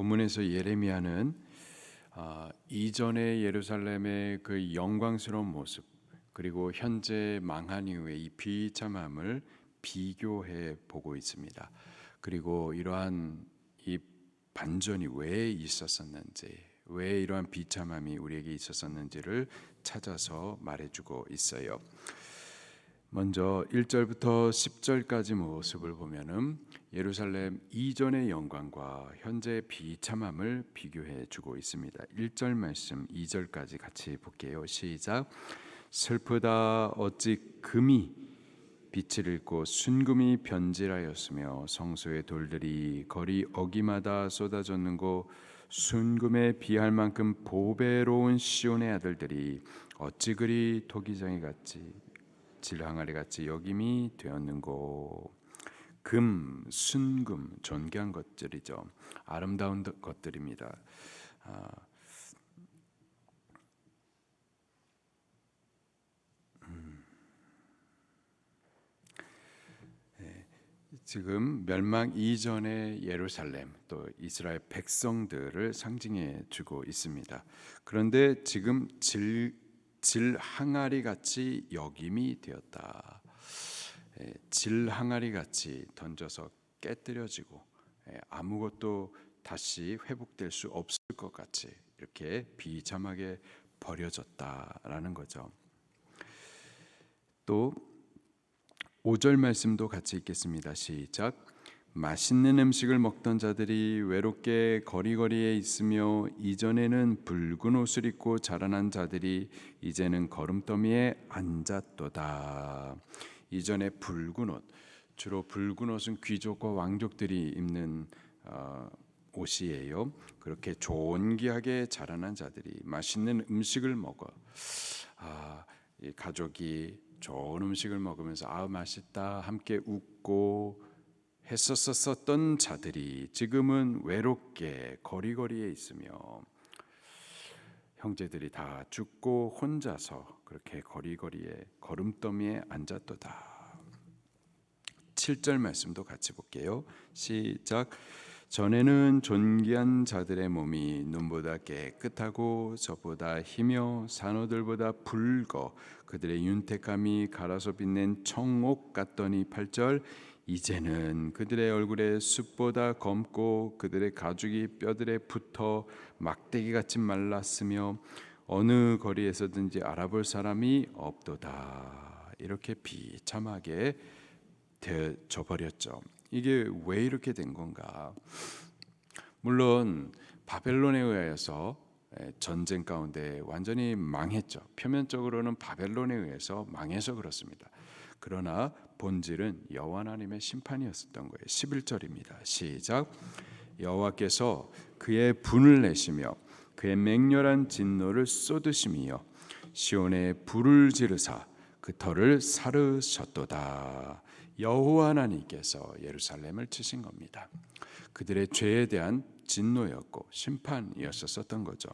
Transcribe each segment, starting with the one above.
본문에서 예레미야는 아, 이전의 예루살렘의 그 영광스러운 모습 그리고 현재 망한 이후의 이 비참함을 비교해 보고 있습니다. 그리고 이러한 이 반전이 왜 있었었는지, 왜 이러한 비참함이 우리에게 있었었는지를 찾아서 말해주고 있어요. 먼저 1절부터 10절까지 모습을 보면은 예루살렘 이전의 영광과 현재의 비참함을 비교해 주고 있습니다. 1절 말씀 2절까지 같이 볼게요. 시작. 슬프다 어찌 금이 빛을 잃고 순금이 변질하였으며 성소의 돌들이 거리 어기마다 쏟아졌는고 순금에 비할 만큼 보배로운 시온의 아들들이 어찌 그리 토기장이 같이 질 항아리 같이 여김이 되었는고 금, 순금 존귀한 것들이죠. 아름다운 것들입니다. 아, 음. 네, 지금 멸망 이전의 예루살렘 또 이스라엘 백성들을 상징해 주고 있습니다. 그런데 지금 질, 질 항아리 같이 여김이 되었다. 예, 질 항아리 같이 던져서 깨뜨려지고 예, 아무것도 다시 회복될 수 없을 것 같이 이렇게 비참하게 버려졌다라는 거죠. 또 5절 말씀도 같이 읽겠습니다. 시작. 맛있는 음식을 먹던 자들이 외롭게 거리거리에 있으며 이전에는 붉은 옷을 입고 자라난 자들이 이제는 걸음더미에 앉았도다. 이전에 붉은 옷 주로 붉은 옷은 귀족과 왕족들이 입는 어, 옷이에요. 그렇게 존귀하게 자라난 자들이 맛있는 음식을 먹어 아, 이 가족이 좋은 음식을 먹으면서 아 맛있다 함께 웃고 했었었던 자들이 지금은 외롭게 거리거리에 있으며 형제들이 다 죽고 혼자서 그렇게 거리거리에 걸음더미에 앉았도다. 7절 말씀도 같이 볼게요. 시작. 전에는 존귀한 자들의 몸이 눈보다 깨끗하고 저보다 희며 산호들보다 붉어 그들의 윤택함이 갈아서 빛낸 청옥 같더니 8절 이제는 그들의 얼굴에 숯보다 검고 그들의 가죽이 뼈들에 붙어 막대기 같이 말랐으며 어느 거리에서든지 알아볼 사람이 없도다. 이렇게 비참하게 되어 버렸죠. 이게 왜 이렇게 된 건가? 물론 바벨론에 의해서 전쟁 가운데 완전히 망했죠. 표면적으로는 바벨론에 의해서 망해서 그렇습니다. 그러나 본질은 여호와 하나님의 심판이었었던 거예요. 11절입니다. 시작. 여호와께서 그의 분을 내시며 그의 맹렬한 진노를 쏟으심이여 시온에 불을 지르사 그 터를 사르셨도다. 여호와 하나님께서 예루살렘을 치신 겁니다. 그들의 죄에 대한 진노였고 심판이었었던 거죠.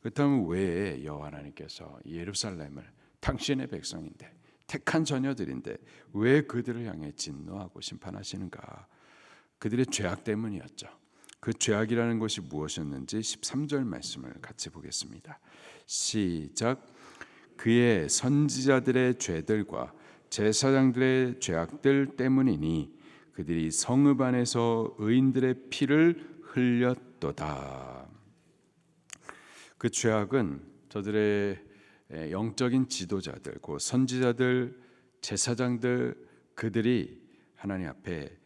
그렇다면 왜 여호와 하나님께서 예루살렘을 당신의 백성인데 택한 자녀들인데 왜 그들을 향해 진노하고 심판하시는가? 그들의 죄악 때문이었죠. 그 죄악이라는 것이 무엇이었는지 13절 말씀을 같이 보겠습니다. 시작. 그의 선지자들의 죄들과 제사장들의 죄악들 때문이니 그들이 성읍 안에서 의인들의 피를 흘렸도다. 그 죄악은 저들의 영적인 지도자들, 그 선지자들, 제사장들 그들이 하나님 앞에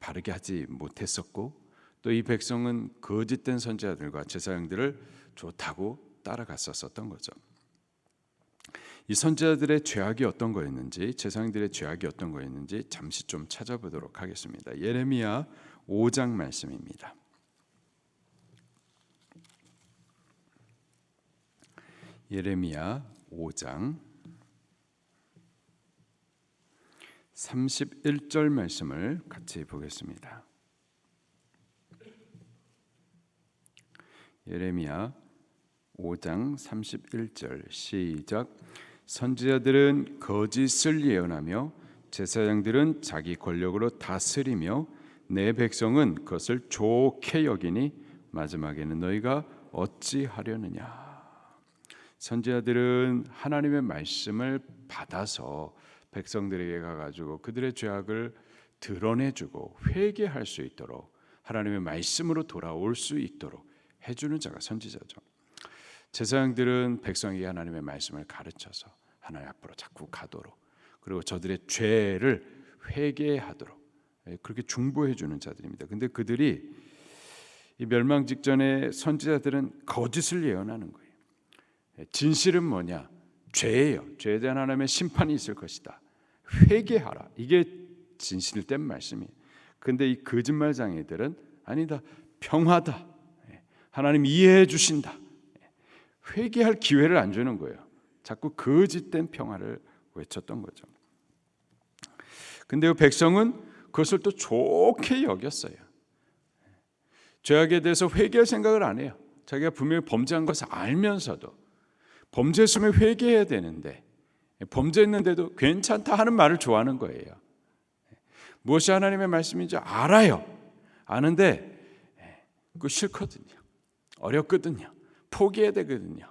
바르게 하지 못했었고 또 이 백성은 거짓된 선지자들과 제사장들을 좋다고 따라갔었던 거죠. 이 선지자들의 죄악이 어떤 거였는지 제사장들의 죄악이 어떤 거였는지 잠시 좀 찾아보도록 하겠습니다. 예레미야 5장 말씀입니다. 예레미야 5장 31절 말씀을 같이 보겠습니다. 예레미야 5장 31절 시작 선지자들은 거짓을 예언하며 제사장들은 자기 권력으로 다스리며 내 백성은 그것을 좋게 여기니 마지막에는 너희가 어찌하려느냐 선지자들은 하나님의 말씀을 받아서 백성들에게 가가지고 그들의 죄악을 드러내주고 회개할 수 있도록 하나님의 말씀으로 돌아올 수 있도록 해주는 자가 선지자죠. 제사장들은 백성에게 하나님의 말씀을 가르쳐서 하나님 앞으로 자꾸 가도록 그리고 저들의 죄를 회개하도록 예, 그렇게 중보해 주는 자들입니다. 근데 그들이 이 멸망 직전에 선지자들은 거짓을 예언하는 거예요. 예, 진실은 뭐냐? 죄예요. 죄에 대한 하나님의 심판이 있을 것이다. 회개하라. 이게 진실된 말씀이에요. 근데 이 거짓말장애들은 아니다. 평화다. 예, 하나님 이해해 주신다. 회개할 기회를 안 주는 거예요. 자꾸 거짓된 평화를 외쳤던 거죠. 근데 그 백성은 그것을 또 좋게 여겼어요. 죄악에 대해서 회개할 생각을 안 해요. 자기가 분명히 범죄한 것을 알면서도 범죄했으면 회개해야 되는데 범죄했는데도 괜찮다 하는 말을 좋아하는 거예요. 무엇이 하나님의 말씀인지 알아요. 아는데 그 싫거든요. 어렵거든요. 포기해야 되거든요.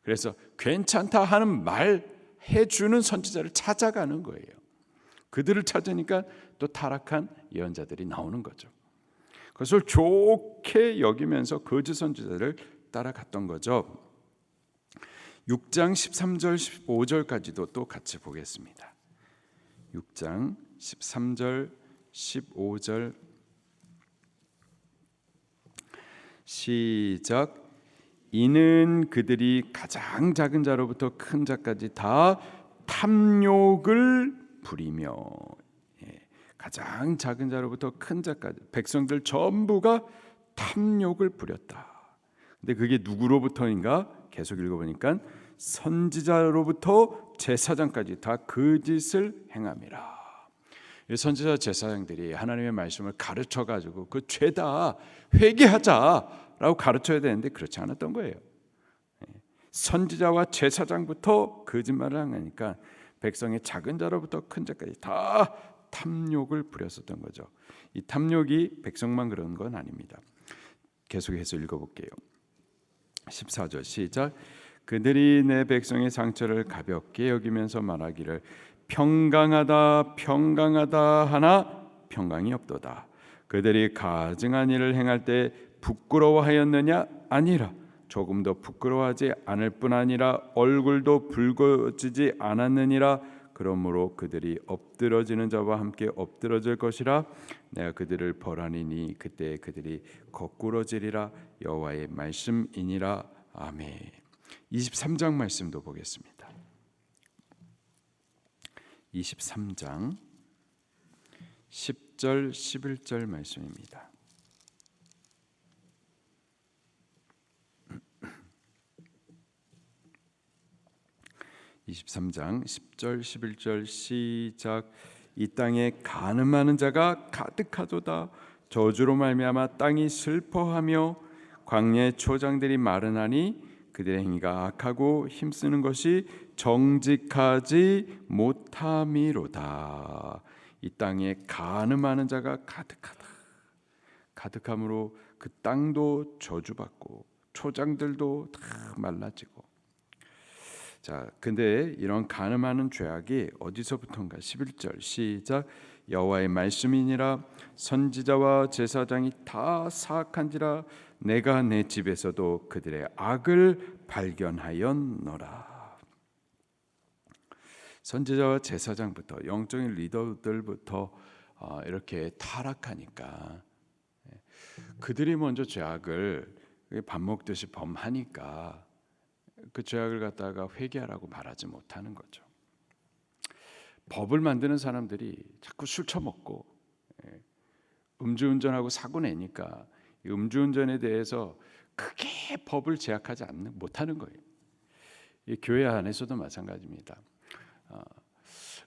그래서 괜찮다 하는 말 해주는 선지자를 찾아가는 거예요. 그들을 찾으니까 또 타락한 예언자들이 나오는 거죠. 그것을 좋게 여기면서 거짓 선지자를 따라갔던 거죠. 6장 13절 15절까지도 또 같이 보겠습니다. 6장 13절 15절 시작 이는 그들이 가장 작은 자로부터 큰 자까지 다 탐욕을 부리며 예, 가장 작은 자로부터 큰 자까지 백성들 전부가 탐욕을 부렸다. 근데 그게 누구로부터인가? 계속 읽어보니까 선지자로부터 제사장까지 다 그 짓을 행함이라. 선지자 제사장들이 하나님의 말씀을 가르쳐 가지고 그 죄다 회개하자라고 가르쳐야 되는데 그렇지 않았던 거예요. 선지자와 제사장부터 거짓말을 하니까 백성의 작은 자로부터 큰 자까지 다 탐욕을 부렸었던 거죠. 이 탐욕이 백성만 그런 건 아닙니다. 계속해서 읽어볼게요. 14절 시작. 그들이 내 백성의 상처를 가볍게 여기면서 말하기를 평강하다 평강하다 하나 평강이 없도다. 그들이 가증한 일을 행할 때 부끄러워하였느냐 아니라 조금 더 부끄러워하지 않을 뿐 아니라 얼굴도 붉어지지 않았느니라 그러므로 그들이 엎드러지는 자와 함께 엎드러질 것이라 내가 그들을 벌하니니 그때 그들이 거꾸러지리라 여호와의 말씀이니라 아멘. 23장 말씀도 보겠습니다. 23장 10절 11절 말씀입니다. 23장 10절 11절 시작. 이 땅에 가늠하는 자가 가득하도다. 저주로 말미암아 땅이 슬퍼하며 광야의 초장들이 마르나니 그들의 행위가 악하고 힘쓰는 것이 정직하지 못함이로다. 이 땅에 가늠하는 자가 가득하다. 가득함으로 그 땅도 저주받고 초장들도 다 말라지고 자, 근데 이런 가늠하는 죄악이 어디서부터인가? 11절 시작 여호와의 말씀이니라 선지자와 제사장이 다 사악한지라 내가 내 집에서도 그들의 악을 발견하였노라. 선지자와 제사장부터 영적인 리더들부터 어, 이렇게 타락하니까 예, 그들이 먼저 죄악을 밥 먹듯이 범하니까 그 죄악을 갖다가 회개하라고 말하지 못하는 거죠. 법을 만드는 사람들이 자꾸 술 처먹고 예, 음주운전하고 사고 내니까 음주운전에 대해서 크게 법을 제약하지 않는 못하는 거예요. 교회 안에서도 마찬가지입니다. 어,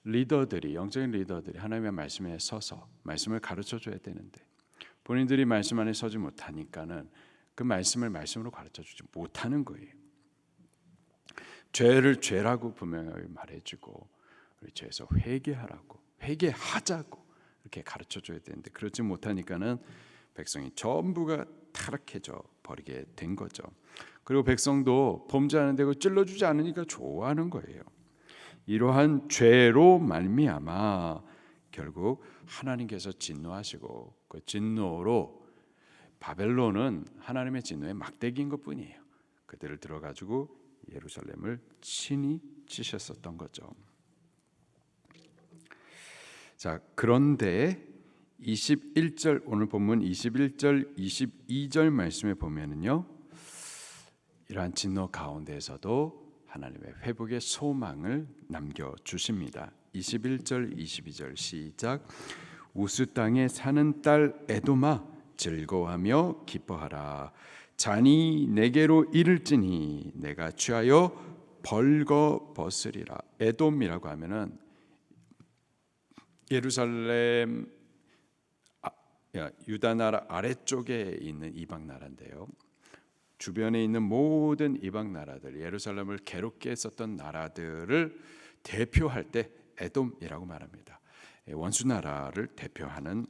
리더들이 영적인 리더들이 하나님의 말씀에 서서 말씀을 가르쳐 줘야 되는데 본인들이 말씀 안에 서지 못하니까는 그 말씀을 말씀으로 가르쳐 주지 못하는 거예요. 죄를 죄라고 분명하게 말해주고 우리 죄에서 회개하라고 회개하자고 이렇게 가르쳐 줘야 되는데 그렇지 못하니까는 백성이 전부가 타락해져 버리게 된 거죠. 그리고 백성도 범죄하는데 그 찔러주지 않으니까 좋아하는 거예요. 이러한 죄로 말미암아 결국 하나님께서 진노하시고 그 진노로 바벨론은 하나님의 진노의 막대기인 것뿐이에요. 그들을 들어가지고 예루살렘을 친히 치셨었던 거죠. 자, 그런데 21절 오늘 본문 21절 22절 말씀에 보면은요. 이러한 진노 가운데에서도 하나님의 회복의 소망을 남겨 주십니다. 21절 22절 시작 우스 땅에 사는 딸 에도마 즐거워하며 기뻐하라 잔이 내게로 이를지니 내가 취하여 벌거 벗으리라 에돔이라고 하면은 예루살렘 아, 야, 유다 나라 아래쪽에 있는 이방 나라인데요. 주변에 있는 모든 이방 나라들 예루살렘을 괴롭게 했었던 나라들을 대표할 때 에돔이라고 말합니다. 예, 원수 나라를 대표하는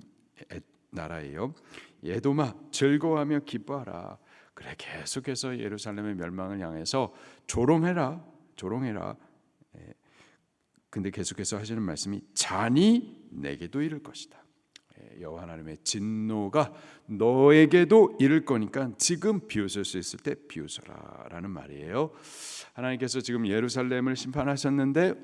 에- 나라예요. 에돔아 즐거워하며 기뻐하라. 그래 계속해서 예루살렘의 멸망을 향해서 조롱해라, 조롱해라. 예, 근데 계속해서 하시는 말씀이 잔이 내게도 이를 것이다. 예, 여호와 하나님의 진노가 너에게도 이를 거니까 지금 비웃을 수 있을 때 비웃어라라는 말이에요. 하나님께서 지금 예루살렘을 심판하셨는데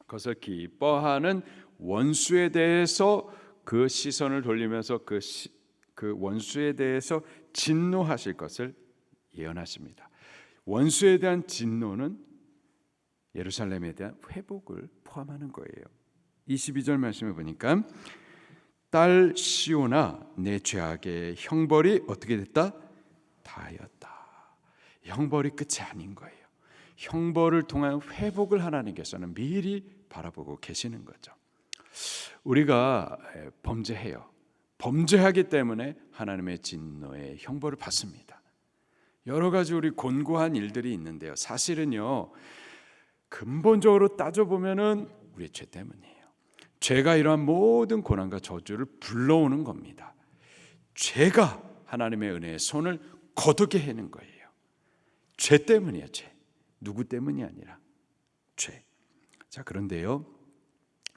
그것을 기뻐하는 원수에 대해서 그 시선을 돌리면서 그, 시, 그 원수에 대해서 진노하실 것을 예언하십니다. 원수에 대한 진노는 예루살렘에 대한 회복을 포함하는 거예요. 22절 말씀에 보니까 딸 시오나 내 죄악의 형벌이 어떻게 됐다? 다하였다. 형벌이 끝이 아닌 거예요. 형벌을 통한 회복을 하나님께서는 미리 바라보고 계시는 거죠. 우리가 범죄해요. 범죄하기 때문에 하나님의 진노의 형벌을 받습니다. 여러 가지 우리 곤고한 일들이 있는데요. 사실은요. 근본적으로 따져 보면은 우리 죄 때문이에요. 죄가 이러한 모든 고난과 저주를 불러오는 겁니다. 죄가 하나님의 은혜의 손을 거두게 하는 거예요. 죄 때문이에요, 죄. 누구 때문이 아니라 죄. 자, 그런데요.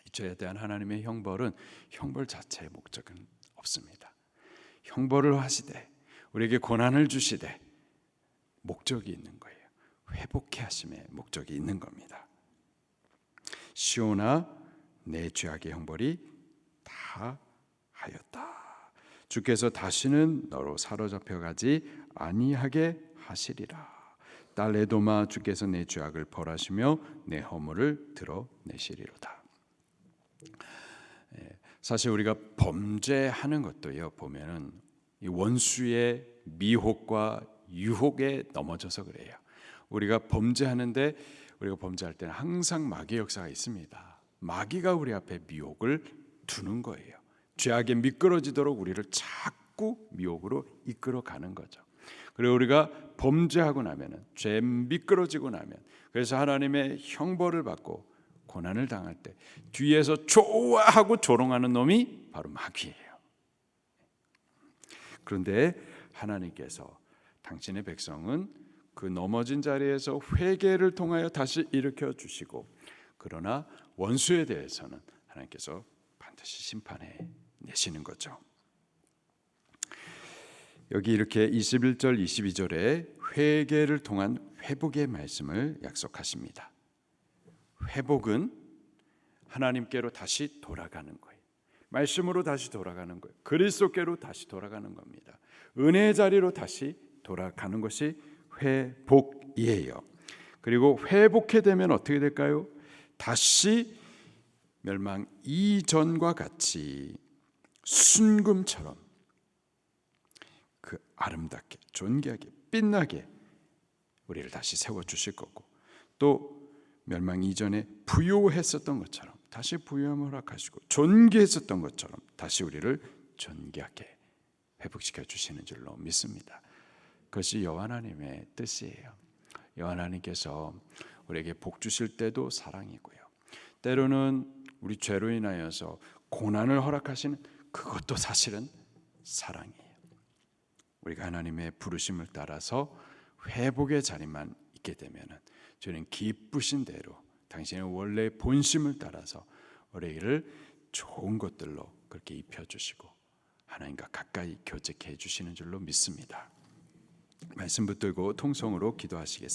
이 죄에 대한 하나님의 형벌은 형벌 자체의 목적은 없습니다. 형벌을 하시되 우리에게 고난을 주시되 목적이 있는 거예요. 회복해 하심의 목적이 있는 겁니다. 시오나 내 죄악의 형벌이 다 하였다. 주께서 다시는 너로 사로잡혀 가지 아니하게 하시리라. 딸 에도마 주께서 내 죄악을 벌하시며 내 허물을 드러내시리로다. 예, 사실 우리가 범죄하는 것도요 보면은 이 원수의 미혹과 유혹에 넘어져서 그래요. 우리가 범죄하는데 우리가 범죄할 때는 항상 마귀의 역사가 있습니다. 마귀가 우리 앞에 미혹을 두는 거예요. 죄악에 미끄러지도록 우리를 자꾸 미혹으로 이끌어 가는 거죠. 그리고 우리가 범죄하고 나면은 죄 미끄러지고 나면 그래서 하나님의 형벌을 받고 고난을 당할 때 뒤에서 좋아하고 조롱하는 놈이 바로 마귀예요. 그런데 하나님께서 당신의 백성은 그 넘어진 자리에서 회개를 통하여 다시 일으켜 주시고 그러나 원수에 대해서는 하나님께서 반드시 심판해 내시는 거죠. 여기 이렇게 21절 22절에 회개를 통한 회복의 말씀을 약속하십니다. 회복은 하나님께로 다시 돌아가는 거예요. 말씀으로 다시 돌아가는 거예요. 그리스도께로 다시 돌아가는 겁니다. 은혜의 자리로 다시 돌아가는 것이 회복이에요. 그리고 회복해 되면 어떻게 될까요? 다시 멸망 이전과 같이 순금처럼 그 아름답게 존귀하게 빛나게 우리를 다시 세워 주실 거고 또 멸망 이전에 부요했었던 것처럼 다시 부요함을 허락하시고 존귀했었던 것처럼 다시 우리를 존귀하게 회복시켜 주시는 줄로 믿습니다. 그것이 여호와 하나님의 뜻이에요. 여호와 하나님께서 우리에게 복 주실 때도 사랑이고요. 때로는 우리 죄로 인하여서 고난을 허락하시는 그것도 사실은 사랑이에요. 우리가 하나님의 부르심을 따라서 회복의 자리만 있게 되면은 저는 기쁘신 대로 당신의 원래 본심을 따라서 우리를 좋은 것들로 그렇게 입혀 주시고 하나님과 가까이 교제케 해 주시는 줄로 믿습니다. 말씀 붙들고 통성으로 기도하시겠습니다.